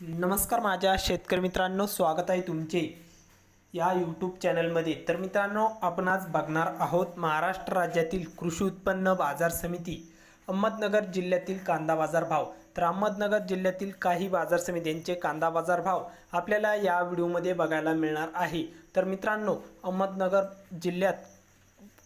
नमस्कार माझ्या शेतकरी मित्रांनो स्वागत आहे तुमचे या यूट्यूब चॅनलमध्ये तर मित्रांनो आपण आज बघणार आहोत महाराष्ट्र राज्यातील कृषी उत्पन्न बाजार समिती अहमदनगर जिल्ह्यातील कांदा बाजार भाव. तर अहमदनगर जिल्ह्यातील काही बाजार समित्यांचे कांदा बाजार भाव आपल्याला या व्हिडिओमध्ये बघायला मिळणार आहे. तर मित्रांनो अहमदनगर जिल्ह्यात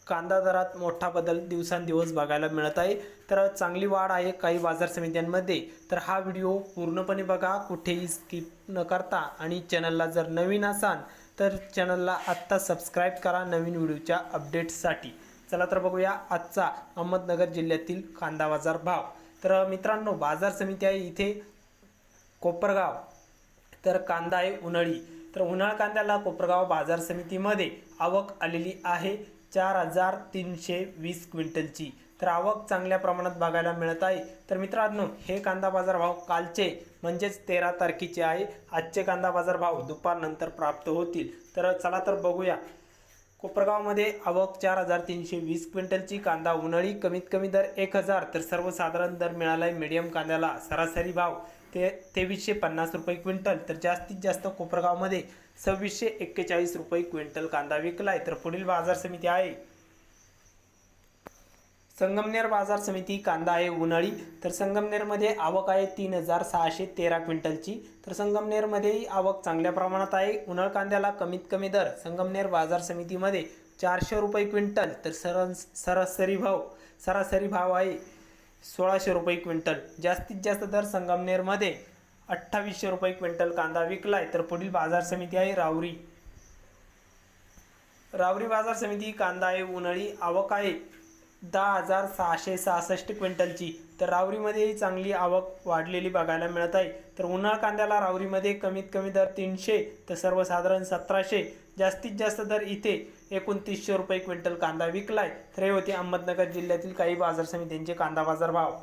कांदा दरात मोठा बदल दिवसांदिवस बघायला मिळत आहे. तर चांगली वाढ आहे काही बाजार समित्यांमध्ये. तर हा व्हिडिओ पूर्णपणे बघा कुठेही स्किप न करता. आणि चॅनलला जर नवीन असाल तर चॅनलला आत्ता सबस्क्राईब करा नवीन व्हिडिओच्या अपडेट्ससाठी. चला तर बघूया आजचा अहमदनगर जिल्ह्यातील कांदा बाजार भाव. तर मित्रांनो बाजार समिती आहे इथे कोपरगाव. तर कांदा आहे उन्हाळी. तर उन्हाळ कांद्याला कोपरगाव बाजार समितीमध्ये आवक आलेली आहे. चार हजार तीनशे वीस क्विंटलची. तर आवक चांगल्या प्रमाणात बघायला मिळत आहे. तर मित्रांनो हे कांदा बाजार भाव कालचे म्हणजेच तेरा तारखेचे आहे. आजचे कांदा बाजार भाव दुपारनंतर प्राप्त होतील. तर चला तर बघूया. कोपरगावमध्ये आवक चार हजार तीनशे वीस क्विंटलची कांदा उन्हाळी कमीत कमी दर एक हजार. तर सर्वसाधारण दर मिळाला आहे मीडियम कांद्याला. सरासरी भाव ते तेवीसशे पन्नास रुपये क्विंटल. तर जास्तीत जास्त कोपरगावमध्ये सव्वीसशे एक्केचाळीस रुपये क्विंटल कांदा विकलाय. तर पुढील बाजार समिती आहे. संगमनेर बाजार समिती कांदा आहे उन्हाळी तर संगमनेरमध्ये आवक आहे तीन हजार सहाशे तेरा क्विंटलची. तर संगमनेरमध्येही आवक चांगल्या प्रमाणात आहे. उन्हाळ कांद्याला कमीत कमी दर संगमनेर बाजार समितीमध्ये चारशे रुपये क्विंटल तर सर सरासरी भाव सरासरी भाव आहे सोळाशे रुपये क्विंटल. जास्तीत जास्त दर संगमनेरमध्ये अठ्ठावीसशे रुपये क्विंटल कांदा विकलाय तर पुढील बाजार समिती आहे रावरी रावरी बाजार समिती कांदा आहे उन्हाळी आवक आहे दहा हजार सहाशे सहासष्ट क्विंटलची. तर रावरीमध्येही चांगली आवक वाढलेली बघायला मिळत आहे. तर उन्हाळ कांद्याला रावरीमध्ये कमीत कमी दर तीनशे तर सर्वसाधारण सतराशे. जास्तीत जास्त दर इथे एकोणतीसशे रुपये क्विंटल कांदा विकलाय. तर हे होते अहमदनगर जिल्ह्यातील काही बाजार समित्यांचे कांदा बाजार भाव.